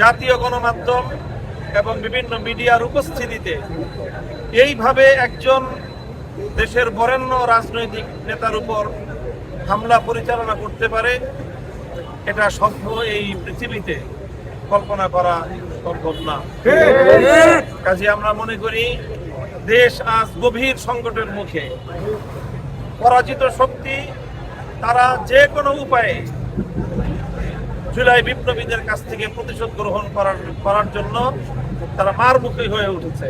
জাতীয় গণমাধ্যম এবং বিভিন্ন মিডিয়ার উপস্থিতিতে এইভাবে একজন দেশের বরেণ্য রাজনৈতিক নেতার উপর হামলা পরিচালনা করতে পারে, এটা সভ্য এই পৃথিবীতে কল্পনা করা সম্ভব না। কাজে আমরা মনে করি, দেশ আজ গভীর সংকটের মুখে। পরাজিত শক্তি তারা যে কোনো উপায়ে জুলাই বিপ্লবীদের কাছ থেকে প্রতিশোধ গ্রহণ করার করার জন্য তারা মারমুখী হয়ে উঠেছে।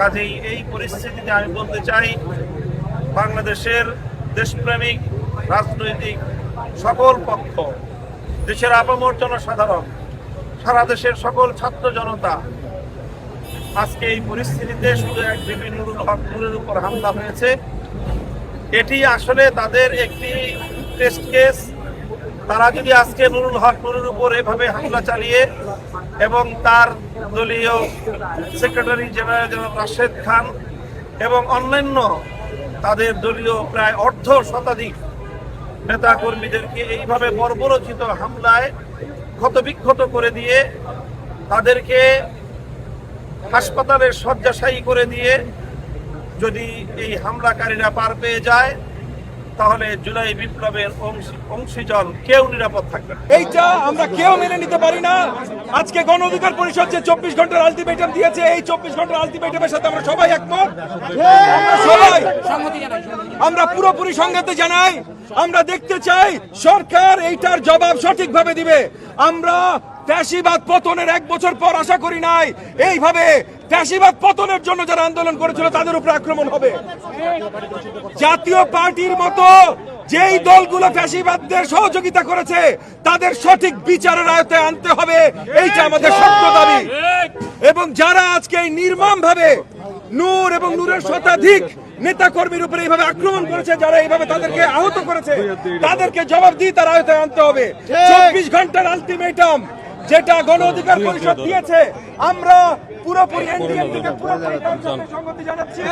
কাজেই এই পরিস্থিতিতে আমি বলতে চাই, বাংলাদেশের দেশপ্রেমিক, রাজনৈতিক সকল পক্ষ, দেশের আপামর জনসাধারণ, সারা দেশের সকল ছাত্র জনতা, আজকে এই পরিস্থিতিতে শুধু এক বিভিন্ন হক নুরের উপর হামলা হয়েছে। এটি আসলে তাদের একটি টেস্ট কেস তারা যদি আজকে নুরুল হক নুরের উপর এভাবে হামলা চালিয়ে এবং তার দলীয় সেক্রেটারি জেনারেল জনাব রাশেদ খান এবং অন্যান্য তাদের দলীয় প্রায় অর্ধ শতাধিক নেতা কর্মীদেরকে এইভাবে বর্বরচিত হামলায় ক্ষতবিক্ষত করে দিয়ে তাদেরকে হাসপাতালের শয্যাশায়ী করে দিয়ে যদি এই হামলাকারীরা পার পেয়ে যায় তাহলে জুলাই বিপ্লবের অংশী- অংশীজন কেউ নিরাপদ থাকবে এইটা আমরা কেউ মেনে নিতে পারি না। আজকে গণ অধিকার পরিষদ যে চব্বিশ ঘণ্টার আলটিমেটাম দিয়েছে, এই চব্বিশ ঘণ্টার আলটিমেটামের সাথে আমরা সবাই একমত। সবাই আমরা পুরোপুরি সংগতি জানাই। আমরা দেখতে চাই সরকার এইটার জবাব সঠিকভাবে দিবে। আমরা ফ্যাসিবাদ পতনের এক বছর পর আশা করি নাই। এইভাবে ফ্যাসিবাদ পতনের জন্য যারা আন্দোলন করেছিল তাদের উপর আক্রমণ হবে। জাতীয় পার্টির মতো যেই দলগুলো ফ্যাসিবাদদের সহযোগিতা করেছে তাদের সঠিক বিচারের আয়তে আনতে হবে এইটা আমাদের শক্ত দাবি। এবং যারা আজকে এই নির্মম ভাবে নূর এবং নূরের শতাধিক নেতা কর্মীর উপরে এইভাবে আক্রমণ করেছে যারা এইভাবে তাদেরকে আহত করেছে তাদেরকে জবাব দিয়ে তার আয়তায় আনতে হবে। চব্বিশ ঘণ্টার আলটিমেটাম যেটা গণ অধিকার পরিষদ দিয়েছে আমরা পুরোপুরি এনডিএ থেকে পুরোপুরি সংগতি জানাচ্ছি।